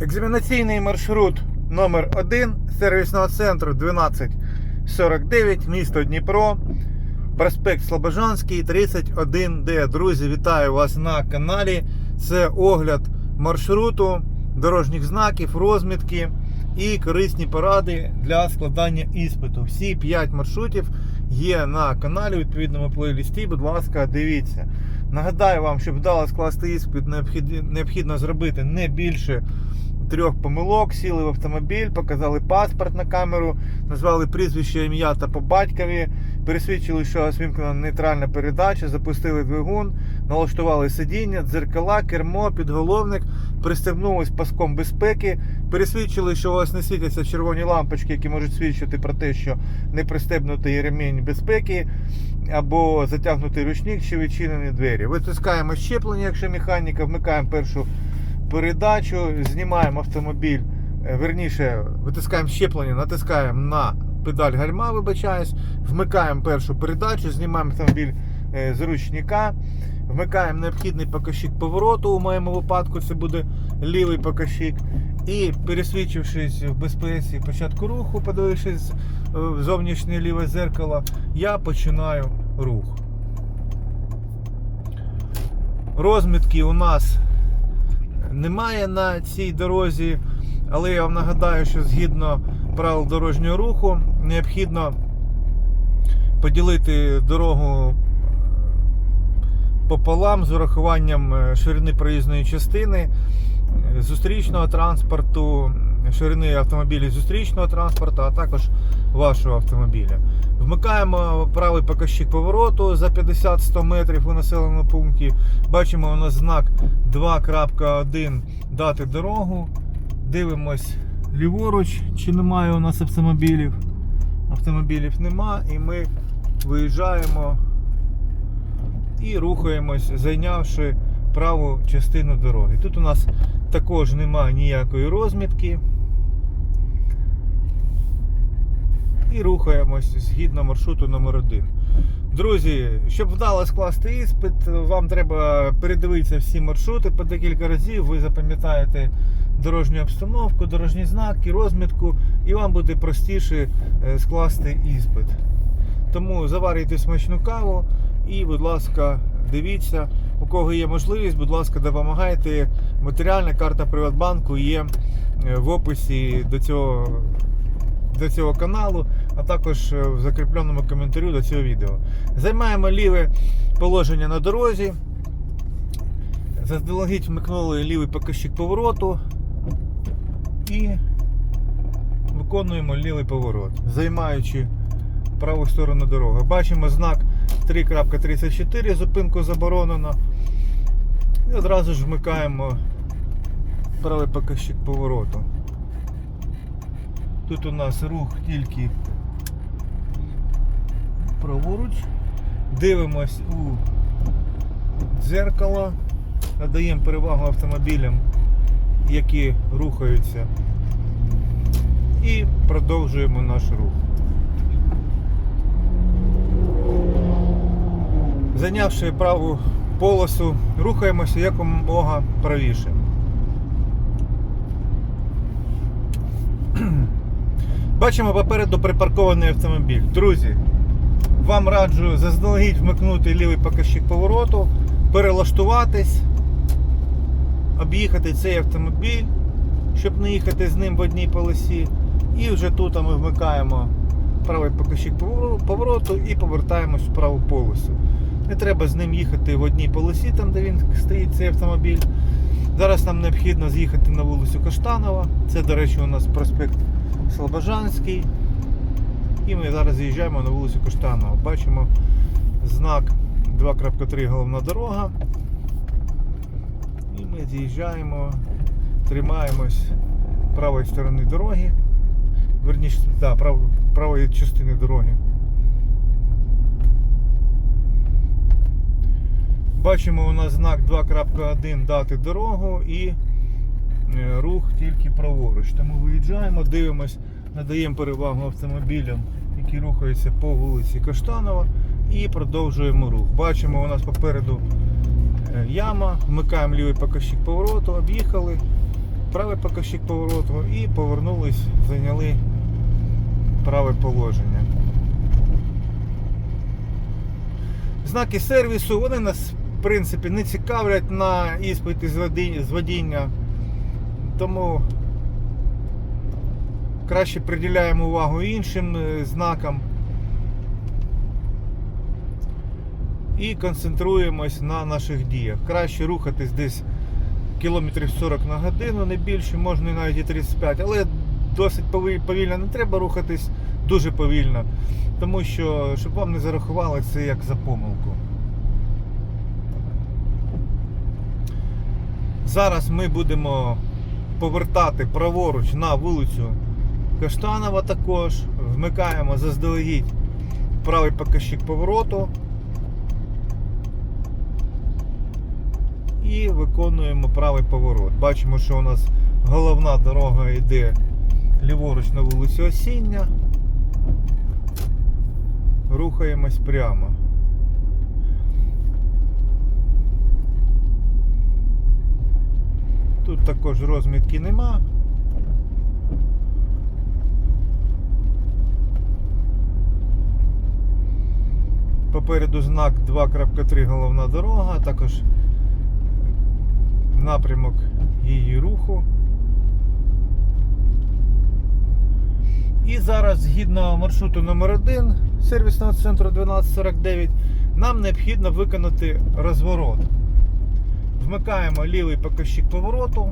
Екзаменаційний маршрут номер 1 сервісного центру 1249, місто Дніпро, проспект Слобожанський, 31D. Друзі, вітаю вас на каналі. Це огляд маршруту, дорожніх знаків, розмітки і корисні поради для складання іспиту. Всі 5 маршрутів є на каналі у відповідному плейлісті. Будь ласка, дивіться. Нагадаю вам, щоб вдало скласти іспит, необхід- необхідно зробити не більше трьох помилок, сіли в автомобіль, показали паспорт на камеру, назвали прізвище, ім'я та по батькові, пересвідчили, що освімкнена нейтральна передача, запустили двигун, налаштували сидіння, дзеркала, кермо, підголовник, пристебнулись паском безпеки, пересвідчили, що у вас не світяться червоні лампочки, які можуть свідчити про те, що не пристебнутий ремінь безпеки або затягнутий ручник чи відчинені двері. Витискаємо щеплення, якщо механіка, вмикаємо першу передачу, знімаємо автомобіль, е, верніше, витискаємо щеплення, натискаємо на педаль гальма, вибачаюсь, вмикаємо першу передачу, знімаємо автомобіль е, з ручника, вмикаємо необхідний показчик повороту. У моєму випадку це буде лівий показчик. І пересвідчившись в безпеці початку руху, подивившись е, в зовнішнє ліве зеркало, я починаю рух. Розмітки у нас немає на цій дорозі, але я вам нагадаю, що згідно правил дорожнього руху необхідно поділити дорогу пополам з урахуванням е, ширини проїзної частини, е, зустрічного транспорту, ширини автомобілів зустрічного транспорту, а також вашого автомобіля. Вмикаємо правий показчик повороту за 50-100 метрів у населеному пункті. Бачимо у нас знак 2.1 дати дорогу. Дивимось ліворуч, чи немає у нас автомобілів. Автомобілів нема, і ми виїжджаємо і рухаємось, зайнявши праву частину дороги. Тут у нас також немає ніякої розмітки. І рухаємось згідно маршруту номер 1 Друзі, щоб вдало скласти іспит, вам треба передивитися всі маршрути по декілька разів. Ви запам'ятаєте дорожню обстановку, дорожні знаки, розмітку, і вам буде простіше е, скласти іспит. Тому заварюйте смачну каву і, будь ласка, дивіться, у кого є можливість, будь ласка, допомагайте. Матеріальна карта Приватбанку є е, в описі до цього, до цього каналу, а також е, в закріпленому коментарю до цього відео. Займаємо ліве положення на дорозі. Заздалегідь вмикнули лівий показчик повороту і виконуємо лівий поворот, займаючи праву сторону дороги. Бачимо знак 3.34, зупинку заборонено. І одразу ж вмикаємо правий показчик повороту. Тут у нас рух тільки праворуч. Дивимось у дзеркало, надаємо перевагу автомобілям, які рухаються. І продовжуємо наш рух. Зайнявши праву полосу, рухаємося якомога правіше. Бачимо попереду припаркований автомобіль. Друзі, вам раджу заздалегідь вмикнути лівий показчик повороту, перелаштуватись, об'їхати цей автомобіль, щоб не їхати з ним в одній полосі. І вже тут ми вмикаємо правий показчик повороту і повертаємось в праву полосу. Не треба з ним їхати в одній полосі, там де він стоїть цей автомобіль. Зараз нам необхідно з'їхати на вулицю Каштанова. Це, до речі, у нас проспект Слобожанський. І ми зараз з'їжджаємо на вулицю Каштанова. Бачимо знак 2.3 головна дорога. І ми з'їжджаємо, тримаємось правої сторони дороги. Верніше, да, прав, правої частини дороги. Бачимо у нас знак 2.1 дати дорогу і е, рух тільки праворуч. Тому виїжджаємо, дивимось, надаємо перевагу автомобілям, які рухаються по вулиці Каштанова і продовжуємо рух. Бачимо у нас попереду е, яма, вмикаємо лівий показчик повороту, об'їхали, правий показчик повороту і повернулись, зайняли праве положення. Знаки сервісу, вони нас, принципі, не цікавлять на іспиті з водіння. Тому краще приділяємо увагу іншим е, знакам. І концентруємось на наших діях. Краще рухатись десь кілометрів 40 на годину, не більше, можна і навіть і 35, але досить повільно не треба рухатись, дуже повільно. Тому що, щоб вам не зарахували це як за помилку. Зараз ми будемо повертати праворуч на вулицю Каштанова також. Вмикаємо заздалегідь правий показчик повороту. І виконуємо правий поворот. Бачимо, що у нас головна дорога йде ліворуч на вулицю Осіння. Рухаємось прямо. Також розмітки нема. Попереду знак 2.3 головна дорога, також напрямок її руху. І зараз, згідно маршруту номер 1 сервісного центру 1249, нам необхідно виконати розворот. Вмикаємо лівий показчик повороту.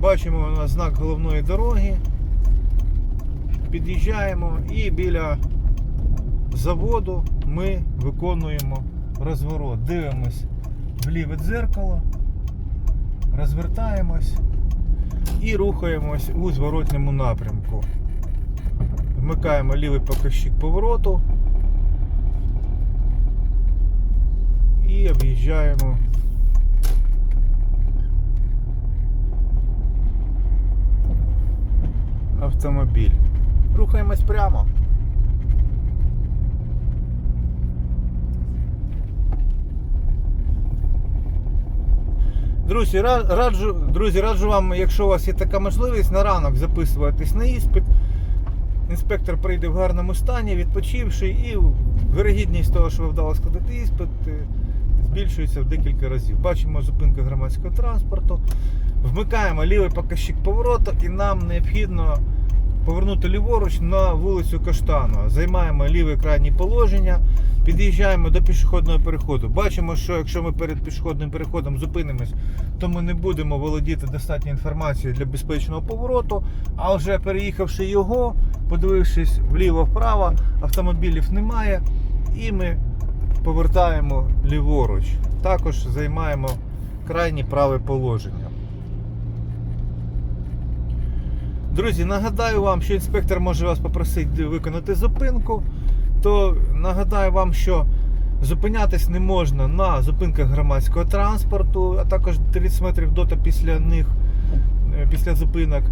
Бачимо у нас знак головної дороги. Під'їжджаємо і біля заводу ми виконуємо розворот. Дивимось в ліве дзеркало, розвертаємось і рухаємось у зворотньому напрямку. Вмикаємо лівий показчик повороту і об'їжджаємо. Автомобіль. Рухаємось прямо. Друзі, раджу, друзі, раджу вам, якщо у вас є така можливість, на ранок записуватись на іспит. Інспектор прийде в гарному стані, відпочивши, і вирогідність того, що ви вдало складати іспит, е, збільшується в декілька разів. Бачимо зупинку громадського транспорту. Вмикаємо лівий показчик повороту і нам необхідно повернути ліворуч на вулицю Каштанова. Займаємо ліве крайнє положення, під'їжджаємо до пішохідного переходу. Бачимо, що якщо ми перед пішохідним переходом зупинимось, то ми не будемо володіти достатньо інформацією для безпечного повороту. А вже переїхавши його, подивившись вліво-вправо, автомобілів немає, і ми повертаємо ліворуч. Також займаємо крайнє праве положення. Друзі, нагадаю вам, що інспектор може вас попросити виконати зупинку. То нагадаю вам, що зупинятись не можна на зупинках громадського транспорту, а також 30 метрів до та після них, е, після зупинок.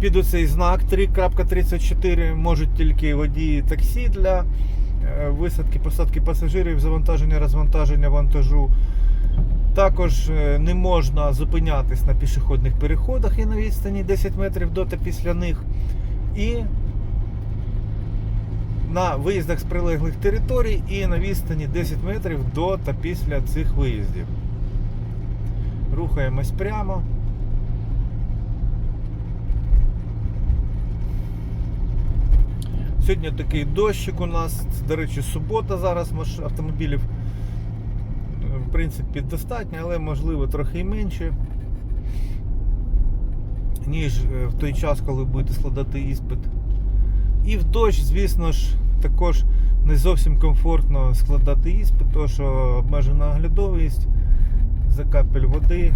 Під оцей знак 3.34 можуть тільки водії таксі для висадки, посадки пасажирів, завантаження, розвантаження вантажу. Також е, не можна зупинятись на пішохідних переходах і на відстані 10 метрів до та після них. І на виїздах з прилеглих територій і на відстані 10 метрів до та після цих виїздів. Рухаємось прямо. Сьогодні такий дощик у нас, до речі, субота зараз автомобілів е, в принципі достатньо, але можливо трохи і менше, ніж е, в той час, коли будете складати іспит. І в дощ, звісно ж, також не зовсім комфортно складати іспит, тому що обмежена оглядовість, закапель води.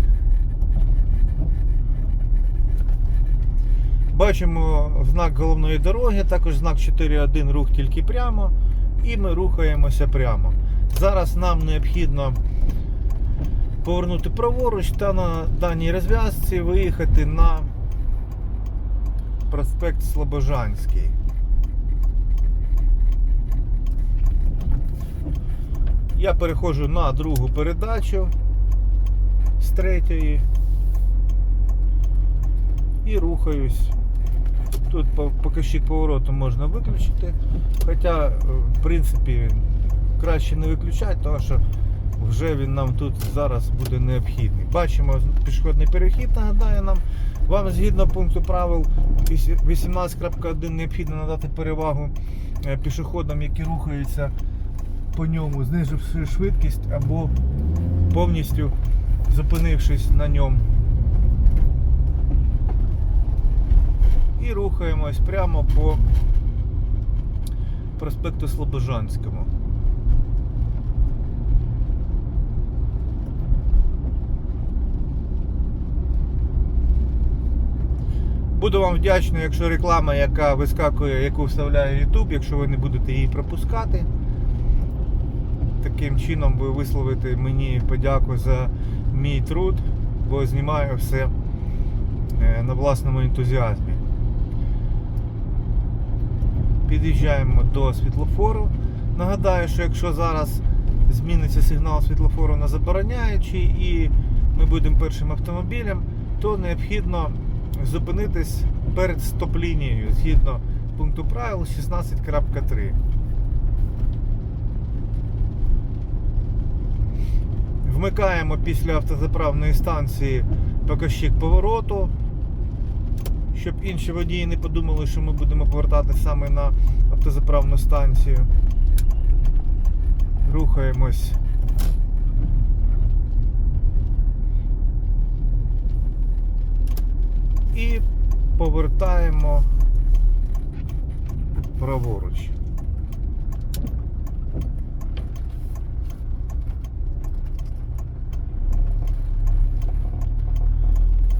Бачимо знак головної дороги, також знак 4.1 рух тільки прямо. І ми рухаємося прямо. Зараз нам необхідно повернути праворуч та на даній розв'язці виїхати на проспект Слобожанський. Я переходжу на другу передачу з третьої. і рухаюсь. Тут по- показчик повороту можна виключити. Хоча, е, в принципі, краще не виключати, тому що вже він нам тут зараз буде необхідний. Бачимо пішохідний перехід, нагадаю нам. Вам згідно пункту правил 18.1 необхідно надати перевагу е, пішоходам, які рухаються по ньому, зниживши швидкість або повністю зупинившись на ньому. І рухаємось прямо по проспекту Слобожанському. Буду вам вдячний, якщо реклама, яка вискакує, яку вставляє YouTube, якщо ви не будете її пропускати. Таким чином ви висловите мені подяку за мій труд, бо знімаю все е, на власному ентузіазмі. Під'їжджаємо до світлофору. Нагадаю, що якщо зараз зміниться сигнал світлофору на забороняючий і ми будемо першим автомобілем, то необхідно зупинитись перед стоп-лінією згідно пункту правил 16.3. Вмикаємо після автозаправної станції показчик повороту, щоб інші водії не подумали, що ми будемо повертати саме на автозаправну станцію. Рухаємось. І повертаємо праворуч.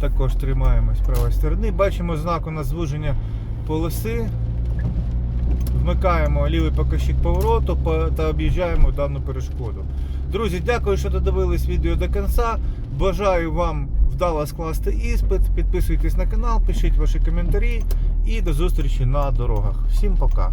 Також тримаємось правої сторони. Бачимо знаку на звуження полоси. Вмикаємо лівий показчик повороту та об'їжджаємо дану перешкоду. Друзі, дякую, що додивились відео до кінця. Бажаю вам вдало скласти іспит. Підписуйтесь на канал, пишіть ваші коментарі і до зустрічі на дорогах. Всім пока!